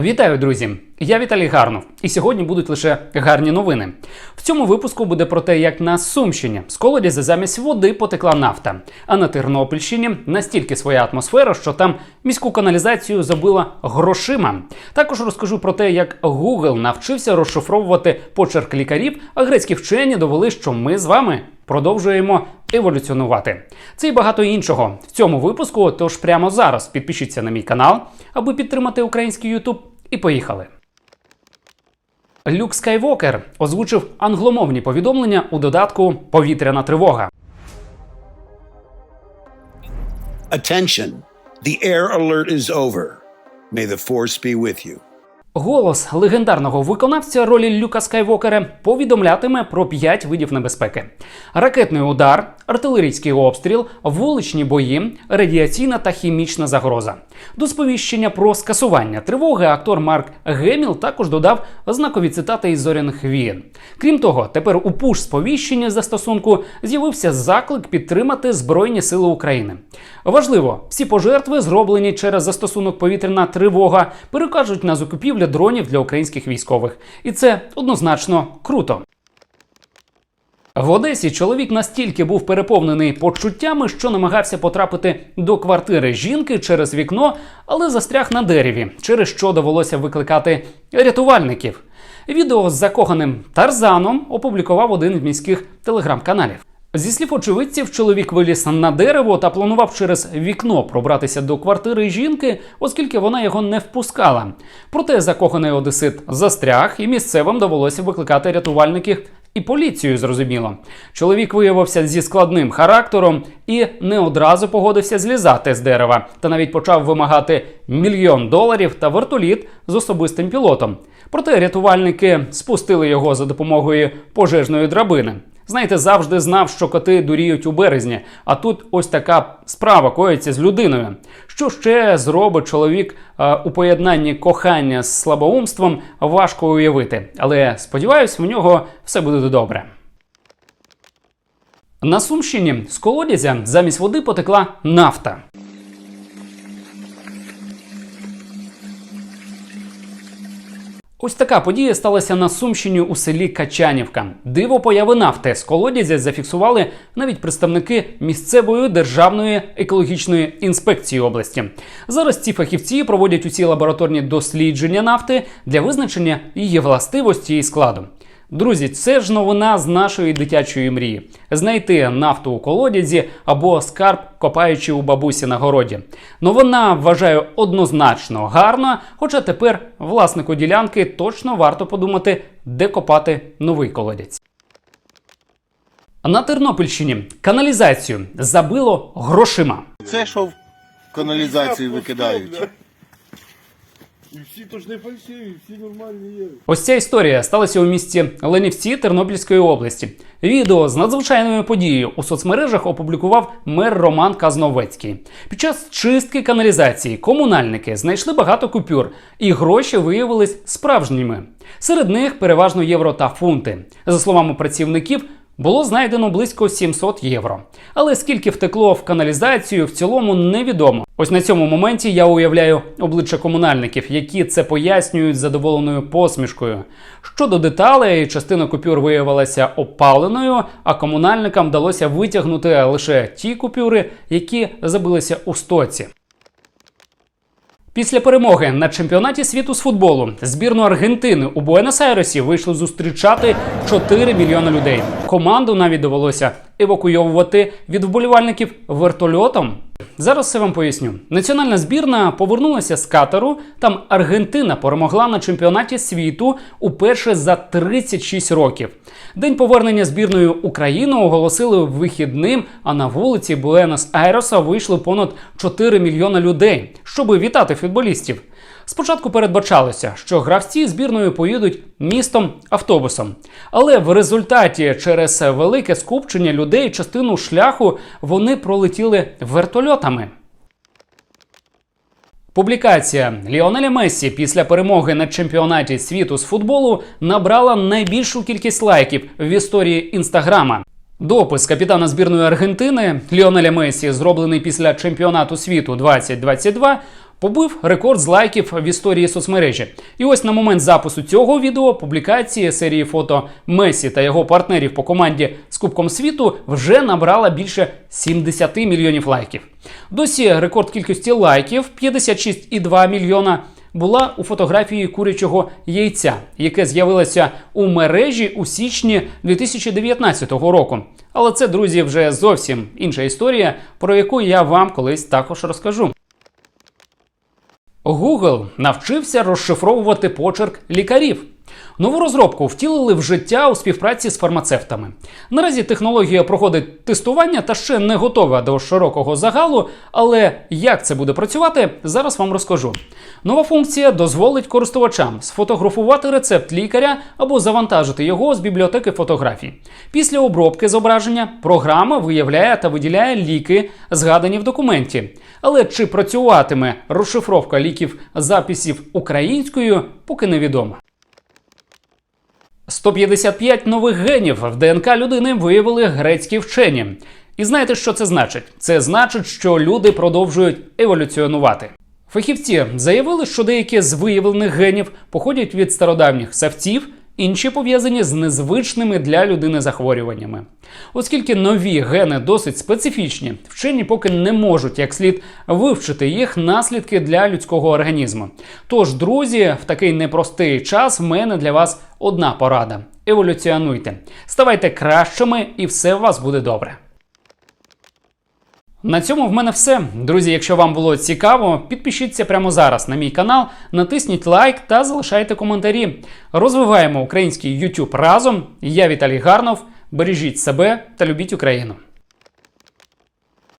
Вітаю, друзі! Я Віталій Гарнов, і сьогодні будуть лише гарні новини. В цьому випуску буде про те, як на Сумщині з колодязя замість води потекла нафта, а на Тернопільщині настільки своя атмосфера, що там міську каналізацію забила грошима. Також розкажу про те, як Google навчився розшифровувати почерк лікарів, а грецькі вчені довели, що ми з вами продовжуємо еволюціонувати. Це і багато іншого в цьому випуску. Тож прямо зараз підпишіться на мій канал, аби підтримати український Ютуб. І поїхали. Люк Скайвокер озвучив англомовні повідомлення у додатку Повітряна тривога. Attention, the air alert is over. May the force be with you. Голос легендарного виконавця ролі Люка Скайвокера повідомлятиме про п'ять видів небезпеки: ракетний удар, артилерійський обстріл, вуличні бої, радіаційна та хімічна загроза. До сповіщення про скасування тривоги актор Марк Геміл також додав знакові цитати із зоряних вієн. Крім того, тепер у пуш сповіщення застосунку з'явився заклик підтримати Збройні Сили України. Важливо, всі пожертви, зроблені через застосунок повітряна тривога, перекажуть на закупівлю дронів для українських військових, і це однозначно круто. В Одесі чоловік настільки був переповнений почуттями, що намагався потрапити до квартири жінки через вікно, але застряг на дереві, через що довелося викликати рятувальників. Відео з закоханим Тарзаном опублікував один з міських телеграм-каналів. Зі слів очевидців, чоловік виліз на дерево та планував через вікно пробратися до квартири жінки, оскільки вона його не впускала. Проте закоханий одесит застряг, і місцевим довелося викликати рятувальників і поліцію. Зрозуміло, чоловік виявився зі складним характером і не одразу погодився злізати з дерева, та навіть почав вимагати мільйон доларів та вертоліт з особистим пілотом. Проте рятувальники спустили його за допомогою пожежної драбини. Знаєте, завжди знав, що коти дуріють у березні, а тут ось така справа коїться з людиною. Що ще зробить чоловік е, у поєднанні кохання з слабоумством, важко уявити. Але сподіваюсь, в нього все буде добре. На Сумщині з колодязя замість води потекла нафта. Ось така подія сталася на Сумщині у селі Качанівка. Диво появи нафти з колодязя зафіксували навіть представники місцевої державної екологічної інспекції області. Зараз ці фахівці проводять усі лабораторні дослідження нафти для визначення її властивості і складу. Друзі, це ж новина з нашої дитячої мрії: знайти нафту у колодязі або скарб, копаючи у бабусі на городі. Новина вважаю однозначно гарна, хоча тепер власнику ділянки точно варто подумати, де копати новий колодязь. На Тернопільщині каналізацію забило грошима. Це що в каналізацію викидають. І всі то ж не фальшиві, всі нормальні є. Ось ця історія сталася у місті Ленівці Тернопільської області. Відео з надзвичайною подією у соцмережах опублікував мер Роман Казновецький. Під час чистки каналізації комунальники знайшли багато купюр, і гроші виявились справжніми. Серед них переважно євро та фунти. За словами працівників. Було знайдено близько 700 євро. Але скільки втекло в каналізацію, в цілому невідомо. Ось на цьому моменті я уявляю обличчя комунальників, які це пояснюють задоволеною посмішкою. Щодо деталей, частина купюр виявилася опаленою, а комунальникам вдалося витягнути лише ті купюри, які забилися у стоці. Після перемоги на чемпіонаті світу з футболу збірну Аргентини у Буенос-Айресі вийшли зустрічати 4 мільйони людей. Команду навіть довелося евакуйовувати від вболівальників вертольотом. Зараз все вам поясню. Національна збірна повернулася з Катару. Там Аргентина перемогла на чемпіонаті світу уперше за 36 років. День повернення збірної України оголосили вихідним, а на вулиці Буенос-Айреса вийшли понад 4 мільйони людей, щоби вітати футболістів. Спочатку передбачалося, що гравці збірної поїдуть містом автобусом, але в результаті через велике скупчення людей частину шляху вони пролетіли вертольотами. Публікація Ліонеля Мессі після перемоги на чемпіонаті світу з футболу набрала найбільшу кількість лайків в історії інстаграма. Допис капітана збірної Аргентини Ліонеля Месі, зроблений після чемпіонату світу 2022, побив рекорд з лайків в історії соцмережі. І ось на момент запису цього відео публікації серії фото Месі та його партнерів по команді з Кубком світу вже набрала більше 70 мільйонів лайків. Досі рекорд кількості лайків 56,2 мільйона. Була у фотографії курячого яйця, яке з'явилося у мережі у січні 2019 року. Але це, друзі, вже зовсім інша історія, про яку я вам колись також розкажу. Google навчився розшифровувати почерк лікарів. Нову розробку втілили в життя у співпраці з фармацевтами. Наразі технологія проходить тестування та ще не готова до широкого загалу. Але як це буде працювати, зараз вам розкажу. Нова функція дозволить користувачам сфотографувати рецепт лікаря або завантажити його з бібліотеки фотографій. Після обробки зображення програма виявляє та виділяє ліки, згадані в документі. Але чи працюватиме розшифровка ліків записів українською, поки невідомо. 155 нових генів в ДНК людини виявили грецькі вчені. І знаєте, що це значить? Це значить, що люди продовжують еволюціонувати. Фахівці заявили, що деякі з виявлених генів походять від стародавніх савців, інші пов'язані з незвичними для людини захворюваннями. Оскільки нові гени досить специфічні, вчені поки не можуть як слід вивчити їх наслідки для людського організму. Тож, друзі, в такий непростий час в мене для вас одна порада: еволюціонуйте, ставайте кращими, і все у вас буде добре. На цьому в мене все. Друзі, якщо вам було цікаво, підпишіться прямо зараз на мій канал, натисніть лайк та залишайте коментарі. Розвиваємо український YouTube разом. Я Віталій Гарнов. Бережіть себе та любіть Україну.